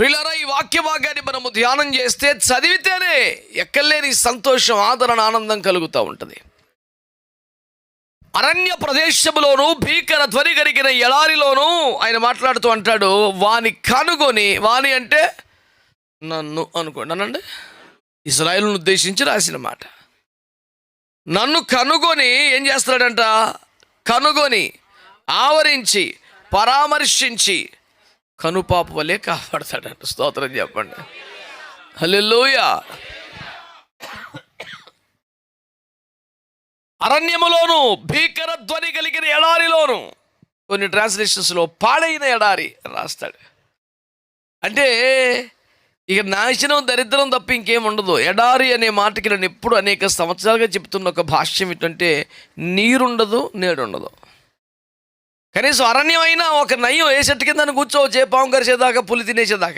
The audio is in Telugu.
ప్రియులారా ఈ వాక్య భాగాన్ని మనము ధ్యానం చేస్తే చదివితేనే ఎక్కలేని సంతోషం ఆదరణ ఆనందం కలుగుతూ ఉంటుంది. అరణ్య ప్రదేశంలోనూ భీకర ధ్వని కలిగిన ఎడారిలోను ఆయన మాట్లాడుతూ అంటాడు వాని కనుగొని వాని అంటే నన్ను అనుకోండి అనండి ఇస్రాయిల్ను ఉద్దేశించి రాసిన మాట. నన్ను కనుగొని ఏం చేస్తాడంట కనుగొని ఆవరించి పరామర్శించి కనుపాప వలె కాపాడతాడంట. స్తోత్రం చెప్పండి. హలోయ అరణ్యములోను భీకర ధ్వని కలిగిన ఎడారిలోను కొన్ని ట్రాన్స్లేషన్స్లో పాడైన ఎడారి రాస్తాడు. అంటే ఇక నాశనం దరిద్రం తప్ప ఇంకేం ఉండదు. ఎడారి అనే మాటకి నేను ఎప్పుడు అనేక సంవత్సరాలుగా చెప్తున్న ఒక భాష్యం ఏంటంటే నీరుండదు నేడుండదు. కనీసం అరణ్యం అయినా ఒక నయం ఏ చెట్టు కింద కూర్చోవచ్చు ఏ పాము కరిచేదాకా పులి తినేసేదాకా.